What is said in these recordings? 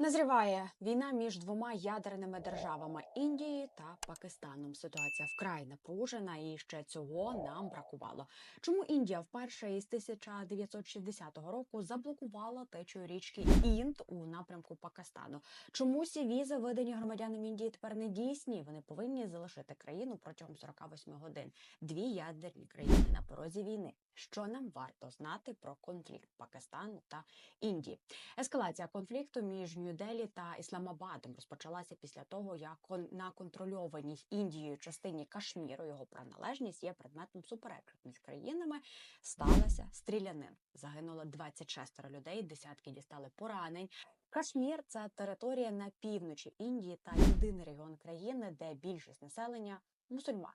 Назріває війна між двома ядерними державами Індією та Пакистаном. Ситуація вкрай напружена, і ще цього нам бракувало. Чому Індія вперше із 1960 року заблокувала течію річки Інд у напрямку Пакистану? Чому всі візи, видані громадянам Індії, тепер не дійсні? Вони повинні залишити країну протягом 48 годин. Дві ядерні країни на порозі війни. Що нам варто знати про конфлікт Пакистану та Індії? Ескалація конфлікту між Нью-Делі та Ісламабадом розпочалася після того, як на контрольованій Індією частині Кашміру його приналежність є предметом суперечок між країнами. Сталася стрілянин. Загинуло 26 людей, десятки дістали поранень. Кашмір це територія на півночі Індії та єдиний регіон країни, де більшість населення мусульман.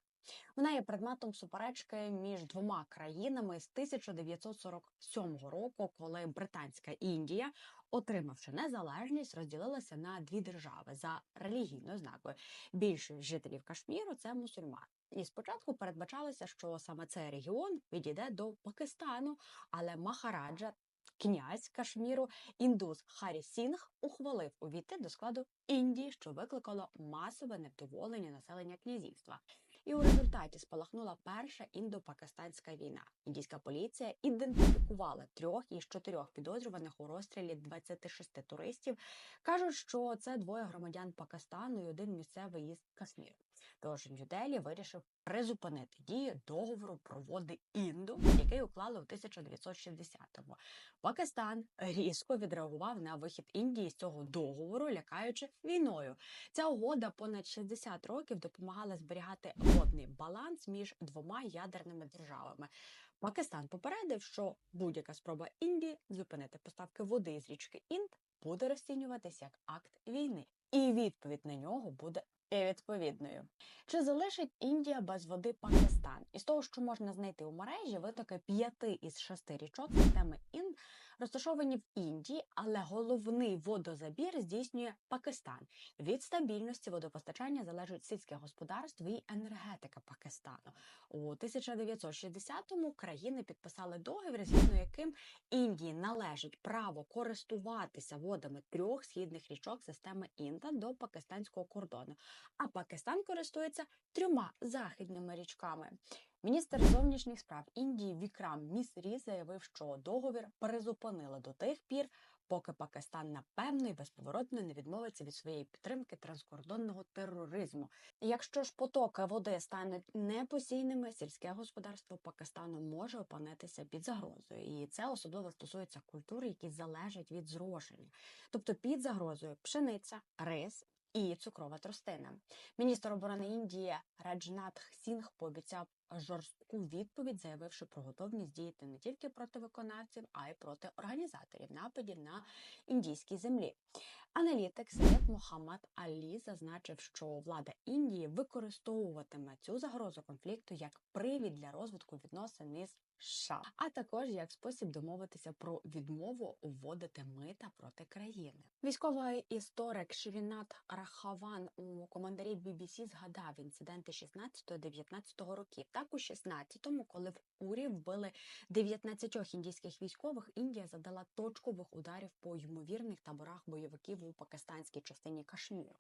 Вона є предметом суперечки між двома країнами з 1947 року, коли британська Індія, отримавши незалежність, розділилася на дві держави за релігійною ознакою. Більшість жителів Кашміру це мусульмани. І спочатку передбачалося, що саме цей регіон відійде до Пакистану, але Махараджа. Князь Кашміру індус Харі Сінг ухвалив увійти до складу Індії, що викликало масове невдоволення населення князівства. І у результаті спалахнула перша індо-пакистанська війна. Індійська поліція ідентифікувала трьох із чотирьох підозрюваних у розстрілі 26 туристів. кажуть, що це двоє громадян Пакистану і один місцевий із Кашміру. Тож Нью-Делі вирішив призупинити дію договору про води Інду, який уклали у 1960-му. Пакистан різко відреагував на вихід Індії з цього договору, лякаючи війною. Ця угода понад 60 років допомагала зберігати водний баланс між двома ядерними державами. Пакистан попередив, що будь-яка спроба Індії зупинити поставки води з річки Інд буде розцінюватися як акт війни, і відповідь на нього буде відповідною. Чи залишить Індія без води Пакистан? Із того, що можна знайти у мережі, витоки п'яти із шести річок системи Інд розташовані в Індії, але головний водозабір здійснює Пакистан. Від стабільності водопостачання залежить сільське господарство і енергетика Пакистану. У 1960-му країни підписали договір, згідно яким Індії належить право користуватися водами трьох східних річок системи Інда до пакистанського кордону. А Пакистан користується трьома західними річками. Міністр зовнішніх справ Індії Вікрам Місрі заявив, що договір перезупинили до тих пір, поки Пакистан напевно і безповоротно не відмовиться від своєї підтримки транскордонного тероризму. Якщо ж потоки води стануть непостійними, сільське господарство Пакистану може опинитися під загрозою, і це особливо стосується культур, які залежать від зрошення, тобто під загрозою пшениця, рис. І цукрова тростина. Міністр оборони Індії Раджнат Сінг пообіцяв жорстку відповідь, заявивши про готовність діяти не тільки проти виконавців, а й проти організаторів нападів на індійській землі. Аналітик Саєд Мохаммад Алі зазначив, що влада Індії використовуватиме цю загрозу конфлікту як привід для розвитку відносин із США, а також як спосіб домовитися про відмову вводити мита проти країни. Військовий історик Шрінат Рахаван у коментарі BBC згадав інциденти 16-19 років. Так у 16-му, коли в Урі вбили 19 індійських військових, Індія завдала точкових ударів по ймовірних таборах бойовиків у пакистанській частині Кашміру.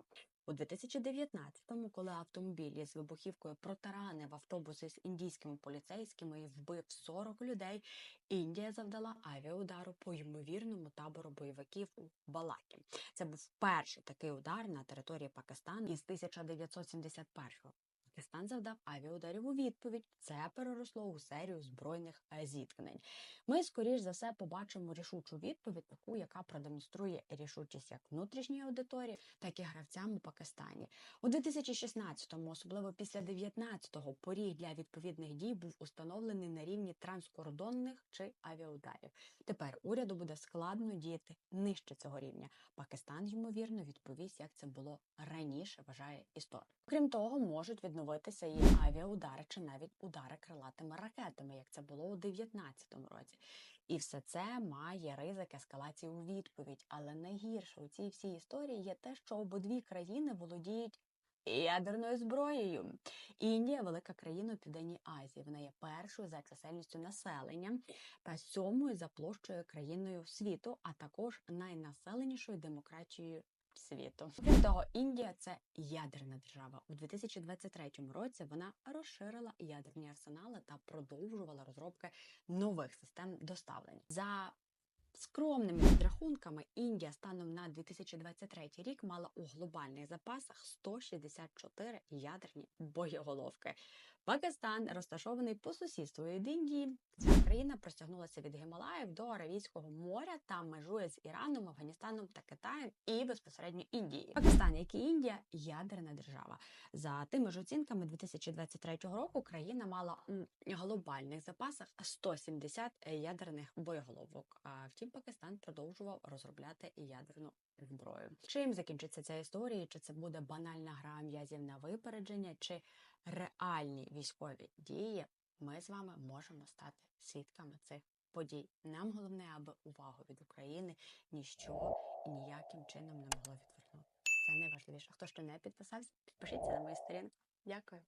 У 2019-му, коли автомобіль із вибухівкою протаранив автобуси з індійськими поліцейськими і вбив 40 людей, Індія завдала авіаудару по ймовірному табору бойовиків у Балакі. Це був перший такий удар на території Пакистану із 1971-го. Пакистан завдав авіаударів у відповідь. Це переросло у серію збройних зіткнень. Ми, скоріш за все, побачимо рішучу відповідь, таку, яка продемонструє рішучість як внутрішньої аудиторії, так і гравцям у Пакистані. У 2016-му, особливо після 19-го, поріг для відповідних дій був установлений на рівні транскордонних чи авіаударів. Тепер уряду буде складно діяти нижче цього рівня. Пакистан, ймовірно, відповість, як це було раніше, вважає історик. Крім того, можуть відновитися і авіаудари чи навіть удари крилатими ракетами, як це було у 19-му році. І все це має ризик ескалації у відповідь. Але найгірше у цій всій історії є те, що обидві країни володіють ядерною зброєю. Індія велика країна у південній Азії. Вона є першою за чисельністю населення та сьомою за площею країною світу, а також найнаселенішою демократією світу. Крім того, Індія це ядерна держава. У 2023 році вона розширила ядерні арсенали та продовжувала розробки нових систем доставлення. За скромними підрахунками, Індія станом на 2023 рік мала у глобальних запасах 164 ядерні боєголовки. Пакистан розташований по сусідству від Індії. Ця країна простягнулася від Гімалаїв до Аравійського моря та межує з Іраном, Афганістаном та Китаєм і безпосередньо Індією. Пакистан, як і Індія, ядерна держава. За тими ж оцінками 2023 року країна мала у глобальних запасах 170 ядерних боєголовок. А втім, Пакистан продовжував розробляти ядерну зброю. Чим закінчиться ця історія? Чи це буде банальна гра м'язів на випередження, чи реальні військові дії? Ми з вами можемо стати свідками цих подій. Нам головне, аби увагу від України ніщо і ніяким чином не могло відвернути. Це найважливіше. Хто ще не підписався, підпишіться на мою сторінку. Дякую.